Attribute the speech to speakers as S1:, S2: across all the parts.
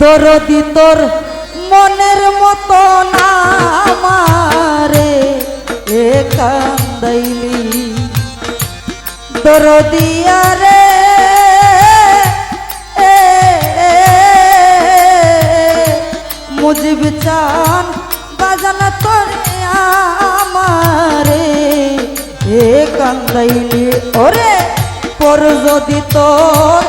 S1: দরদি তোর মনের মতো না আমারে কান্দাইলি। দরদিয়া রে মুজিব চান বাজান তোরে আমারে, এ কান্দাইলি। ওরে, পর যদি তোর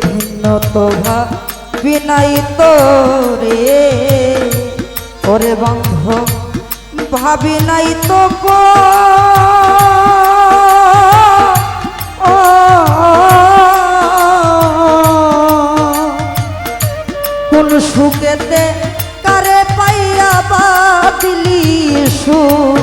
S1: ভিন্ন তো বিনাই তো রে ওরে বন্ধ ভাবি নাই তো কোন সুখেতে কারে পাইয়া বা দিলি সুখ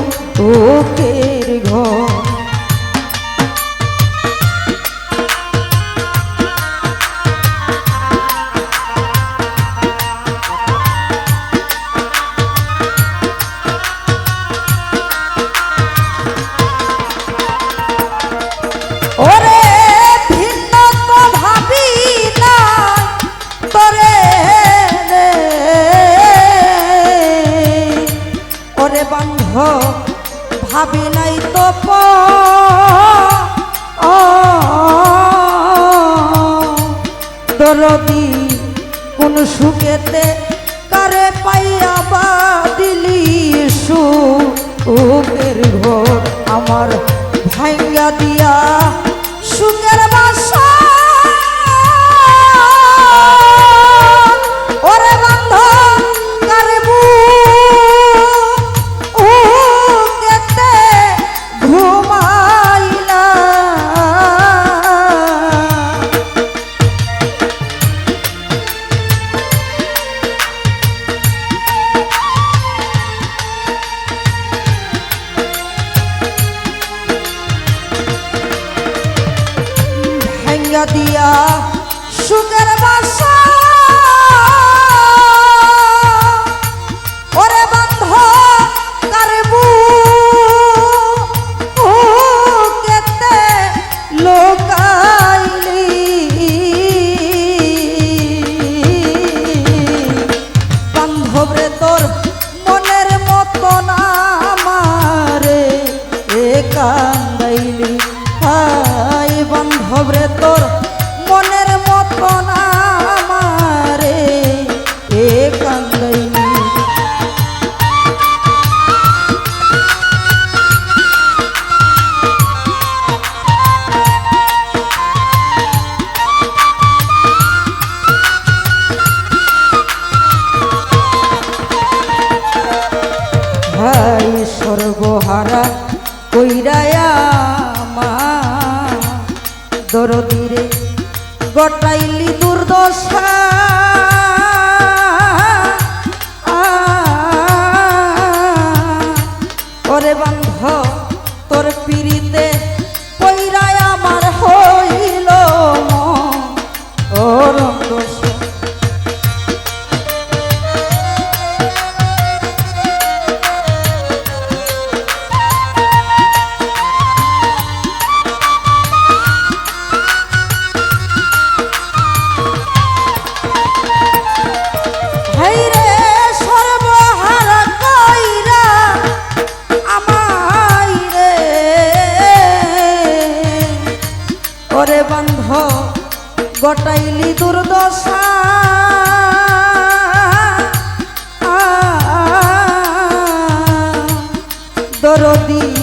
S1: হারা কইরায়া মা। দরদিরে গটাইলি দুর্দশা। ওরে বন্ধ গটাইলি দুর্দশা দরদী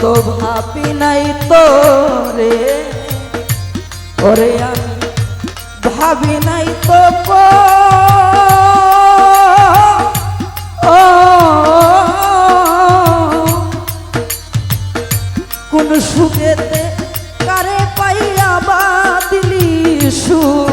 S1: তো ভাবি নাই তো রে ওরে আমি ভাবি নাই তো কোন সুখেতে কারে পাইয়া বাদলি সুখের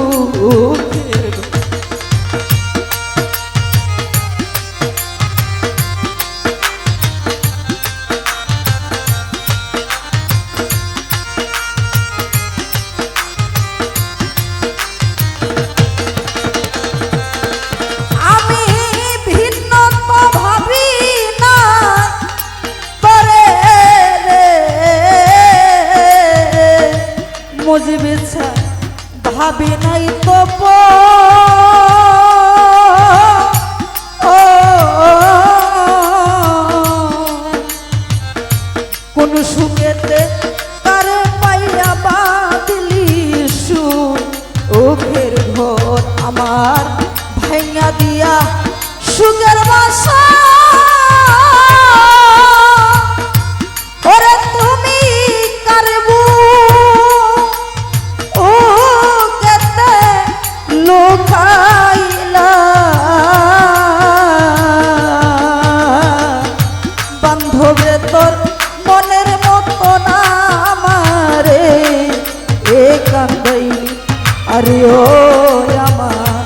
S1: আমার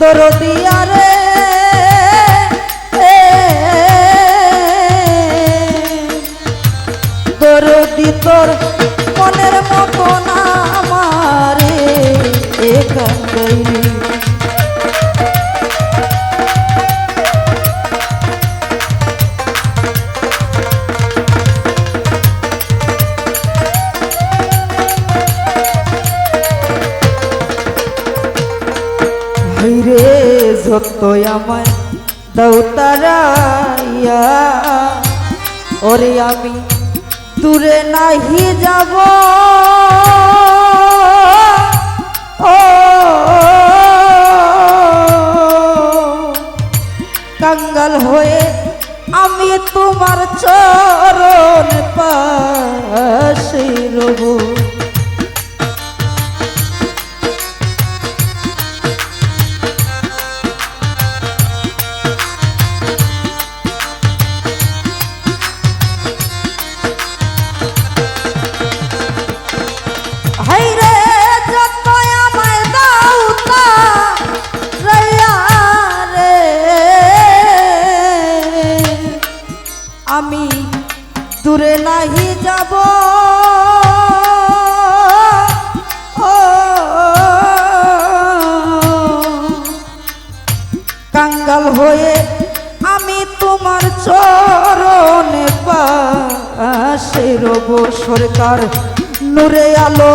S1: দরদিয়া রে দরদি তোর মনের মতো না আমারে। এ আমায় দৌতারাইয়া ওরে আমি দূরে নাহি যাব। ও, কাঙ্গাল হয়ে আমি তোমার চরণ পাশে রবো। আমি দূরে নাহি যাব। ও, কাঙ্গাল হয়ে আমি তোমার চরণে পাশে রব। সরকার, নূরে আলো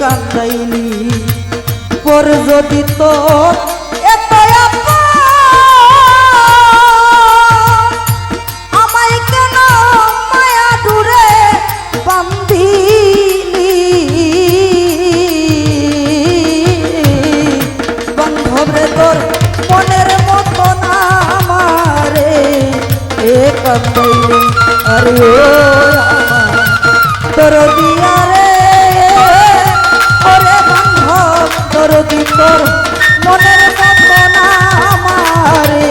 S1: কান্দাইলি। পর যদি তোর এত আমায় কেন তোর মনের মতো না আমারে এ কান্দাইলি। বান্ধব তোর মনের মতো না আমারে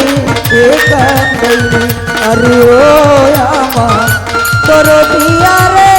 S1: এ কান্দাইলি আরে ও আমার তোর দিয়ারে